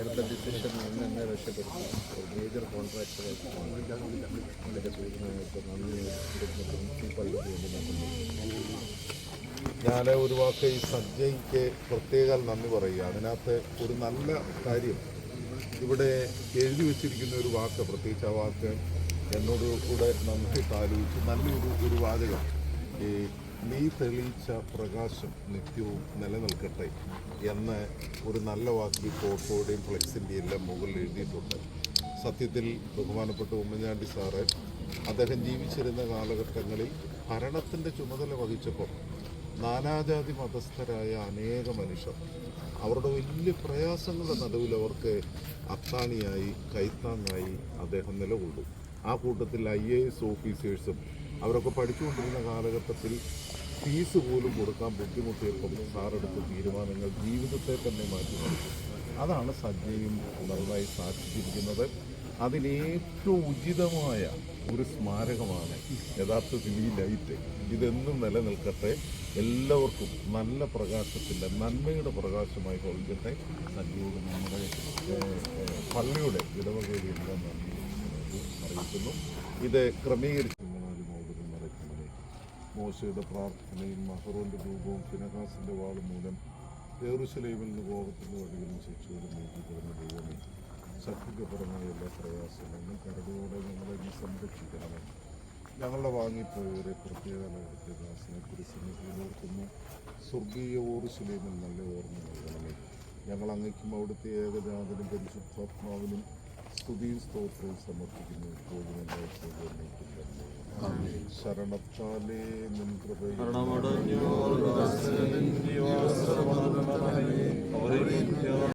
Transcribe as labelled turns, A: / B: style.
A: എടുത്ത ഡിസിഷൻ നിന്ന് എന്നെ രക്ഷപ്പെടുത്തി. ഒരു മേജർ കോൺട്രാക്ടറെ സൂചനകൾക്ക് നന്ദി. പ്രിൻസിപ്പൽ ഞാൻ ഒരു വാക്ക് ഈ സഞ്ജയ്ക്ക് പ്രത്യേക നന്ദി പറയുക. അതിനകത്ത് ഒരു നല്ല കാര്യം ഇവിടെ എഴുതി വെച്ചിരിക്കുന്ന ഒരു വാക്ക് പ്രത്യേകിച്ച് ആ വാക്ക് എന്നോട് കൂടെ നന്ദി ആലോചിച്ച് നല്ലൊരു ഒരു വാചകം. ഈ നീ തെളിയിച്ച പ്രകാശം നിത്യവും നിലനിൽക്കട്ടെ എന്ന് ഒരു നല്ല വാക്കിൽ ഫോട്ടോയുടെയും ഫ്ലെക്സിന്റെയും എല്ലാം മുകളിൽ എഴുതിയിട്ടുണ്ട്. സത്യത്തിൽ ബഹുമാനപ്പെട്ട ഉമ്മൻചാണ്ടി സാറ് അദ്ദേഹം ജീവിച്ചിരുന്ന കാലഘട്ടങ്ങളിൽ ഭരണത്തിന്റെ ചുമതല വഹിച്ചപ്പോൾ നാനാജാതി മതസ്ഥരായ അനേക മനുഷ്യർ അവരുടെ വലിയ പ്രയാസങ്ങളുടെ നടുവിൽ അവർക്ക് അത്താണിയായി കൈത്താങ്ങായി അദ്ദേഹം നിലകൊള്ളു ആ കൂട്ടത്തിൽ ഐ എ എസ് ഓഫീസേഴ്സും അവരൊക്കെ പഠിച്ചുകൊണ്ടിരുന്ന കാലഘട്ടത്തിൽ ഫീസ് പോലും കൊടുക്കാൻ ബുദ്ധിമുട്ടിയപ്പോൾ സാറെടുത്ത തീരുമാനങ്ങൾ ജീവിതത്തെ തന്നെ മാറ്റിമറിച്ചു അതാണ് സജ്ജയും നന്നായി സാധിച്ചിരിക്കുന്നത് അതിനേറ്റവും ഉചിതമായ ഒരു സ്മാരകമാണ് യഥാർത്ഥത്തിൽ ഈ ലൈറ്റ്. ഇതെന്നും നിലനിൽക്കട്ടെ. എല്ലാവർക്കും നല്ല പ്രകാശത്തിന്റെ നന്മയുടെ പ്രകാശമായി കൊള്ളിക്കട്ടെ. സജ്ജയോട് നമ്മുടെ പള്ളിയുടെ പള്ളിയുടെ ഇടവകയിലെല്ലാം നന്ദി അറിയിക്കുന്നു. ഇത് ക്രമീകരിച്ച് മോശയുടെ പ്രാർത്ഥനയും മഹറോന്റെ രൂപവും ഫിനഹാസിന്റെ വാളും മൂലം യേറുശലേമിൽ നിന്ന് കോപത്തിന്റെ വഴികളും ശിക്ഷയോടും നീക്കിക്കിടന്ന ദൈവമേ ശക്തിക്കപരമായ എല്ലാ പ്രയാസങ്ങളും കരടോടെ ഞങ്ങളെ നീ സംരക്ഷിക്കണമേ. ഞങ്ങളുടെ വാങ്ങിപ്പോയവരെ പ്രത്യേക ദാസനെ കുറിച്ച് ഓർക്കുന്നു. സ്വർഗീയ ഓറുശലേമിൽ നല്ല ഓർമ്മ നൽകണമേ. ഞങ്ങൾ അങ്ങയ്ക്കും അവിടുത്തെ ഏകജാതനും പരിശുദ്ധാത്മാവിനും സ്തുതിയും സ്തോത്രവും സമർപ്പിക്കുന്നു. ഇപ്പോഴും എല്ലായ്പ്പോഴും. ശരണത്താലേ നിൻ